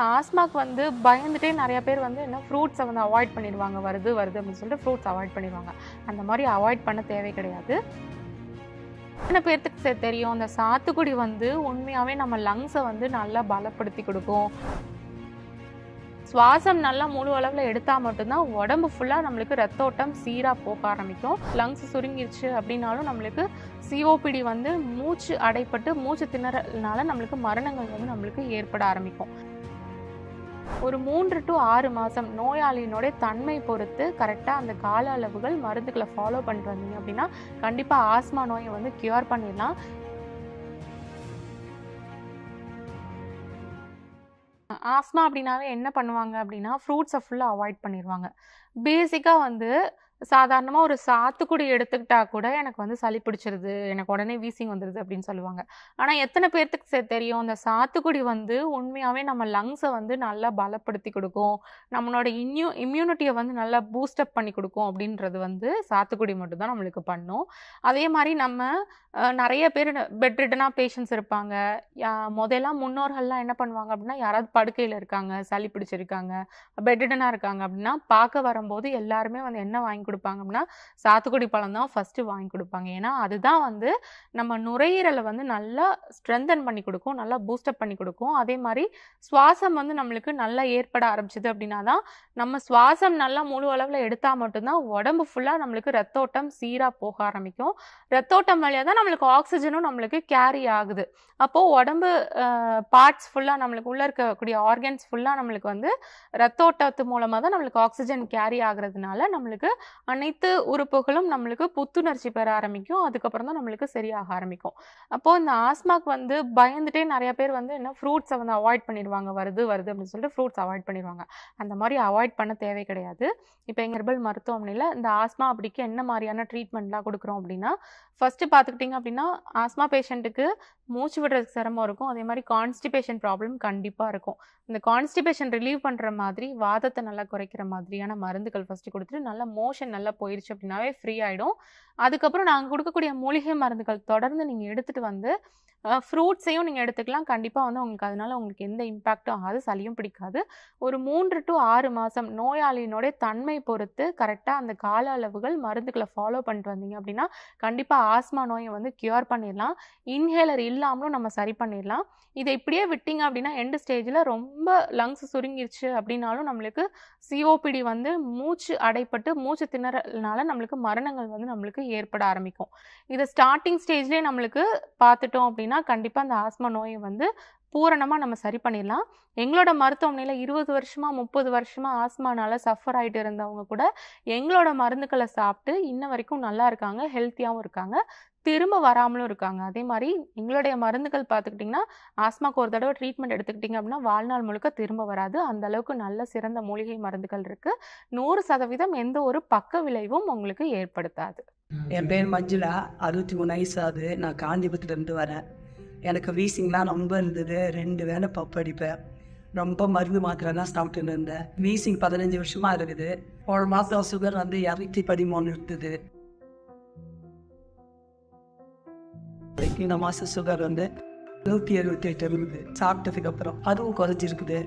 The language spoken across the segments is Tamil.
ஆஸ்மாக்கு வந்து பயந்துட்டே நிறைய பேர் வந்து என்ன ஃப்ரூட்ஸை வந்து அவாய்ட் பண்ணிடுவாங்க. வருது வருது அப்படின்னு சொல்லிட்டு ஃப்ரூட்ஸ் அவாய்ட் பண்ணிடுவாங்க. அந்த மாதிரி அவாய்ட் பண்ண தேவை கிடையாது. எத்தனை பேர்த்துக்கு சரி தெரியும் அந்த சாத்துக்குடி வந்து உண்மையாகவே நம்ம லங்ஸை வந்து நல்லா பலப்படுத்தி கொடுக்கும். சுவாசம் நல்லா முழு அளவில் எடுத்தால் மட்டும்தான் உடம்பு ஃபுல்லாக நம்மளுக்கு ரத்த ஓட்டம் சீராக போக ஆரம்பிக்கும். லங்ஸ் சுருங்கிருச்சு அப்படின்னாலும் நம்மளுக்கு சிஓபிடி வந்து மூச்சு அடைப்பட்டு மூச்சு திணறனால நம்மளுக்கு மரணங்கள் வந்து நம்மளுக்கு ஏற்பட ஆரம்பிக்கும். ஒரு மூன்று டு ஆறு மாதம் நோயாளியினுடைய தன்மை பொறுத்து கரெக்டாக அந்த கால அளவுகள் மருந்துகளை ஃபாலோ பண்ணிட்டு வந்தீங்க அப்படின்னா கண்டிப்பாக ஆஸ்மா நோயை வந்து கியூர் பண்ணிடலாம். ஆஸ்மா அப்படின்னாவே என்ன பண்ணுவாங்க அப்படின்னா ஃப்ரூட்ஸை ஃபுல்லாக அவாய்ட் பண்ணிடுவாங்க. பேசிக்காக வந்து சாதாரணமாக ஒரு சாத்துக்குடி எடுத்துக்கிட்டா கூட எனக்கு வந்து சளி பிடிச்சிருது எனக்கு உடனே வீசிங் வந்துடுது அப்படின்னு சொல்லுவாங்க. ஆனால் எத்தனை பேர்த்துக்கு தெரியும் அந்த சாத்துக்குடி வந்து உண்மையாகவே நம்ம லங்ஸை வந்து நல்லா பலப்படுத்தி கொடுக்கும் நம்மளோட இம்யூ இம்யூனிட்டியை வந்து நல்லா பூஸ்டப் பண்ணி கொடுக்கும் அப்படின்றது வந்து சாத்துக்குடி மட்டும்தான் நம்மளுக்கு பண்ணும். அதே மாதிரி நம்ம நிறைய பேர் பெட்ரிட்டனாக பேஷண்ட்ஸ் இருப்பாங்க. யா- முன்னோர்கள்லாம் என்ன பண்ணுவாங்க அப்படின்னா யாராவது படுக்கையில் இருக்காங்க சளி பிடிச்சிருக்காங்க பெட்ரிட்டனாக இருக்காங்க அப்படின்னா பார்க்க வரும்போது எல்லாருமே வந்து என்ன வாங்கி கொடுப்பாங்கன்னா சாத்துக்குடி பழம் தான் ஃபஸ்ட்டு வாங்கி கொடுப்பாங்க. ஏன்னா அதுதான் வந்து நம்ம நுரையீரலை வந்து நல்லா ஸ்ட்ரென்தன் பண்ணி கொடுக்கும் நல்லா பூஸ்டப் பண்ணி கொடுக்கும். அதே மாதிரி சுவாசம் வந்து நம்மளுக்கு நல்லா ஏற்பட ஆரம்பிச்சது அப்படின்னா தான் நம்ம சுவாசம் நல்லா முழு அளவில் எடுத்தால் மட்டும்தான் உடம்பு ஃபுல்லாக நம்மளுக்கு ரத்தோட்டம் சீராக போக ஆரம்பிக்கும். ரத்தோட்டம் வழியாக தான் நம்மளுக்கு ஆக்சிஜனும் நம்மளுக்கு கேரி ஆகுது. அப்போது உடம்பு பார்ட்ஸ் ஃபுல்லாக நம்மளுக்கு உள்ளே இருக்கக்கூடிய ஆர்கன்ஸ் ஃபுல்லாக நம்மளுக்கு வந்து ரத்தோட்டத்து மூலமாக தான் நம்மளுக்கு ஆக்சிஜன் கேரி ஆகுறதுனால நம்மளுக்கு அனைத்து உறுப்புகளும் நம்மளுக்கு புத்துணர்ச்சி பெற ஆரம்பிக்கும். அதுக்கப்புறம் தான் நம்மளுக்கு சரியாக ஆரம்பிக்கும். அப்போது இந்த ஆஸ்மாக்கு வந்து பயந்துட்டே நிறைய பேர் வந்து என்ன ஃப்ரூட்ஸை வந்து அவாய்ட் பண்ணிடுவாங்க. வருது வருது அப்படின்னு சொல்லிட்டு ஃப்ரூட்ஸ் அவாய்ட் பண்ணிடுவாங்க. அந்த மாதிரி அவாய்ட் பண்ண தேவை கிடையாது. இப்போ எங்கள் ஹெர்பல் மருத்துவமனையில் இந்த ஆஸ்மா அப்படிக்கு என்ன மாதிரியான ட்ரீட்மெண்ட்லாம் கொடுக்குறோம் அப்படின்னா ஃபஸ்ட்டு பார்த்துக்கிட்டிங்க அப்படின்னா ஆஸ்மா பேஷண்ட்டுக்கு மூச்சு விடுறதுக்கு சிரமம் இருக்கும். அதே மாதிரி கான்ஸ்டிபேஷன் ப்ராப்ளம் கண்டிப்பாக இருக்கும். இந்த கான்ஸ்டிபேஷன் ரிலீவ் பண்ணுற மாதிரி வாதத்தை நல்லா குறைக்கிற மாதிரியான மருந்துகள் ஃபஸ்ட்டு கொடுத்துட்டு நல்லா மோஷன் நல்லா போயிடுச்சு அப்படின்னாவே ஃப்ரீ ஆகிடும் அதுக்கப்புறம் நாங்கள் கொடுக்கக்கூடிய மூலிகை மருந்துகள் தொடர்ந்து நீங்கள் எடுத்துகிட்டு வந்து ஃப்ரூட்ஸையும் நீங்கள் எடுத்துக்கலாம். கண்டிப்பாக வந்து உங்களுக்கு அதனால் உங்களுக்கு எந்த இம்பேக்டும் ஆகாது சளியும் பிடிக்காது. ஒரு மூன்று டு ஆறு மாதம் நோயாளியினுடைய தன்மை பொறுத்து கரெக்டாக அந்த கால அளவுகள் மருந்துகளை ஃபாலோ பண்ணிட்டு வந்தீங்க அப்படின்னா கண்டிப்பாக ஆஸ்மா நோயை வந்து கியூர் பண்ணிடலாம். இன்ஹேலர் இல்லாமலும் நம்ம சரி பண்ணிடலாம். இதை இப்படியே விட்டீங்க அப்படின்னா எண்டு ஸ்டேஜில் ரொம்ப லங்ஸ் சுருங்கிருச்சு அப்படின்னாலும் நம்மளுக்கு சிஓபிடி வந்து மூச்சு அடைப்பட்டு மூச்சு திணறனால நம்மளுக்கு மரணங்கள் வந்து நம்மளுக்கு ஏற்பட ஆரம்பிக்கும். இதை ஸ்டார்டிங் ஸ்டேஜ்லேயே நம்மளுக்கு பார்த்துட்டோம் அப்படின்னா கண்டிப்பாக அந்த ஆஸ்மா நோயை வந்து பூரணமாக நம்ம சரி பண்ணிடலாம். எங்களோட மருத்துவமனையில் இருபது வருஷமா முப்பது வருஷமா ஆஸ்மானால சஃபர் ஆகிட்டு இருந்தவங்க கூட எங்களோட மருந்துகளை சாப்பிட்டு இன்ன வரைக்கும் நல்லா இருக்காங்க ஹெல்த்தியாகவும் இருக்காங்க. திரும்ப வராமலும் இருக்காங்க. அதே மாதிரி எங்களுடைய மருந்துகள் பார்த்துக்கிட்டிங்கன்னா ஆஸ்மாக்கு ஒரு தடவை ட்ரீட்மெண்ட் எடுத்துக்கிட்டிங்க அப்படின்னா வாழ்நாள் முழுக்க திரும்ப வராது. அந்த அளவுக்கு நல்ல சிறந்த மூலிகை மருந்துகள் இருக்குது நூறு சதவீதம் எந்த ஒரு பக்க விளைவும் உங்களுக்கு ஏற்படுத்தாது. என் பேர் மஞ்சுளா. அறுபத்தி மூணு வயசு ஆகுது. நான் காந்திபுரத்துலேருந்து வரேன். எனக்கு வீசிங்லாம் ரொம்ப இருந்தது. ரெண்டு வேலை பப்படிப்பேன் ரொம்ப மருந்து மாத்திரை தான் சாப்பிட்டுன்னு இருந்தேன். வீசிங் பதினஞ்சு வருஷமா இருக்குது. ஒரு மாதம் சுகர் வந்து இரநூத்தி பதிமூணு இருந்தது. இந்த மாதம் சுகர் வந்து நூற்றி எழுபத்தி எட்டு இருக்குது சாப்பிட்டதுக்கு அப்புறம் அதுவும் குறைஞ்சிருக்குது.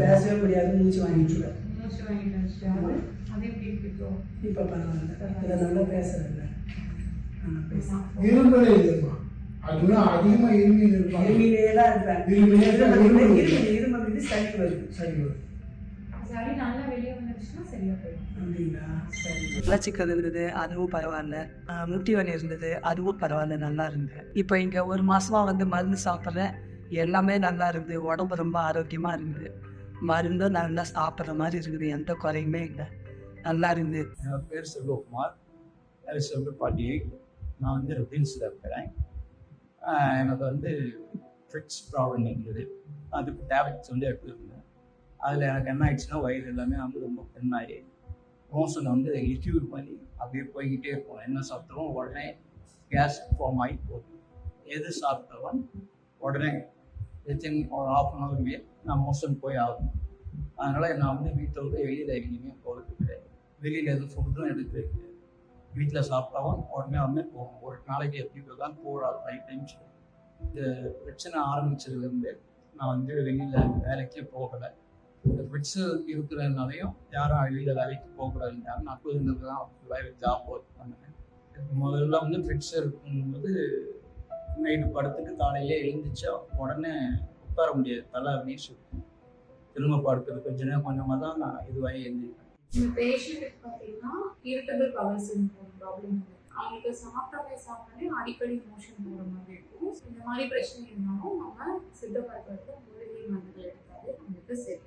பேசவே முடியாது மூச்சு வாங்கிட்டு இப்போ பரவாயில்ல. இதை நல்லா பேசுறேன் இரும்பலே இல்லைம்மா அதுதான் அதிகமா இருமியில் இருப்பாங்க. இருமிலே தான் இருப்பேன் இருமிலே தான் இருமல் இருமல் இருமல் வந்து சளி வருது சரி வரும். அப்படிங்களா? சரி. வளச்சிக்கிறது இருந்தது அதுவும் பரவாயில்ல. முட்டி வலி இருந்தது அதுவும் பரவாயில்ல நல்லா இருந்தது. இப்போ இங்கே ஒரு மாசமா வந்து மருந்து சாப்பிட்றேன் எல்லாமே நல்லா இருக்குது உடம்பு ரொம்ப ஆரோக்கியமா இருக்குது. மருந்தும் நல்லா சாப்பிட்ற மாதிரி இருக்குது எந்த குறையுமே இல்லை. நல்லா இருக்குது என் பேர் செல்வகுமார். செல்வ பாட்டி. நான் வந்து ரெபின்ஸில் இருக்கிறேன். எனக்கு வந்து ஃபிட்ஸ் ப்ராப்ளம் இருந்தது. அதுக்கு டேப்லெட்ஸ் வந்து எடுத்துருந்தேன். அதில் எனக்கு என்ன ஆயிடுச்சுன்னா வயிறு எல்லாமே வந்து ரொம்ப பெண்ணாகி மோஷன் வந்து லிக்யூட் பண்ணி அப்படியே போய்கிட்டே இருக்கும். என்ன சாப்பிட்டாலும் உடனே கேஸ் ஃபார்ம் ஆகி போகும் எது சாப்பிட்டாலும் உடனே வித்தின் ஒரு ஆஃப் அன் ஹவர்லேயே நான் மோஷன் போய் ஆகணும். அதனால் நான் வந்து வீட்டை விட்டு வெளியில் எங்கேயுமே போகிறது கிடையாது. வெளியில் எதுவும் ஃபுட்டும் எடுக்கிறது கிடையாது வீட்டில் சாப்பிட்டாவும் உடனே வந்து போகும் ஒரு நாளைக்கு எப்படி தான் போடாது ஃபைவ் டைம்ஸ் இந்த பிரச்சனை ஆரம்பிச்சதுலேருந்து நான் வந்து வெளியில் வேலைக்கே போகலை. இந்த ஃபிட்ஸு இருக்கிறதுனாலையும் யாரும் வெளியில் வேலைக்கு போகக்கூடாதுன்னு நாற்பது புரிந்தது தான் வேலை ஜாப் ஒர்க் பண்ணேன் முதல்ல வந்து ஃபிட்ஸ் இருக்கும்போது நைட்டு படுத்துட்டு காலையிலே எழுந்துச்சா உடனே உட்கார முடியாது. தலை அப்படியே சுற்றும் திரும்ப படுக்கிறது கொஞ்ச நேரம் கொஞ்சமாக தான் நான் இதுவாகி எழுந்திருக்கேன். பேஷண்ட்டுக்கு பார்த்தீங்கன்னா இரிட்டபிள் பவர் சிண்ட்ரோம் ப்ராப்ளம் அவங்களுக்கு சாப்பிட்டாலே சாப்பிட்டாலே அடிக்கடி மோஷன் போகிற மாதிரி இருக்கும். இந்த மாதிரி பிரச்சனை இருந்தாலும் நம்ம சித்த மருத்துவத்தில் மூலிகை மருந்துகள் எடுத்தாலே நம்மளுக்கு செட்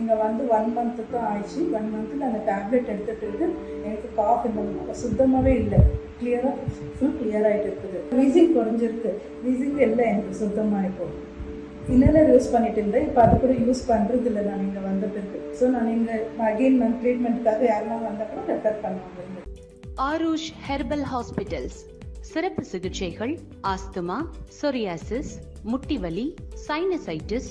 இங்கே வந்து ஒன் மந்த்து தான் ஆயிடுச்சு. ஒன் மந்த்து அந்த டேப்லெட் எடுத்துகிட்டு இருக்கு. எனக்கு காஃப் இந்த சுத்தமாகவே இல்லை. கிளியராக ஃபுல் கிளியர் ஆகிட்டு இருக்குது. வீசிங் குறைஞ்சிருக்கு. வீசிங் இல்லை எனக்கு சுத்தமாக இப்போ இன்னலர் யூஸ் பண்ணிட்டு இருந்தேன். இப்போ அது கூட யூஸ் பண்ணுறது இல்லை நான் இங்கே வந்த ஸோ நான் இங்கே அகெயின் மந்த் ட்ரீட்மெண்ட்டுக்காக யாரெல்லாம் வந்தால் கூட ரெஃபர் பண்ணுவாங்க ஆரூஷ் ஹெர்பல் ஹாஸ்பிட்டல்ஸ் சிறப்பு சிகிச்சைகள் ஆஸ்துமா சொரியாசிஸ் முட்டிவலி சைனசைட்டிஸ்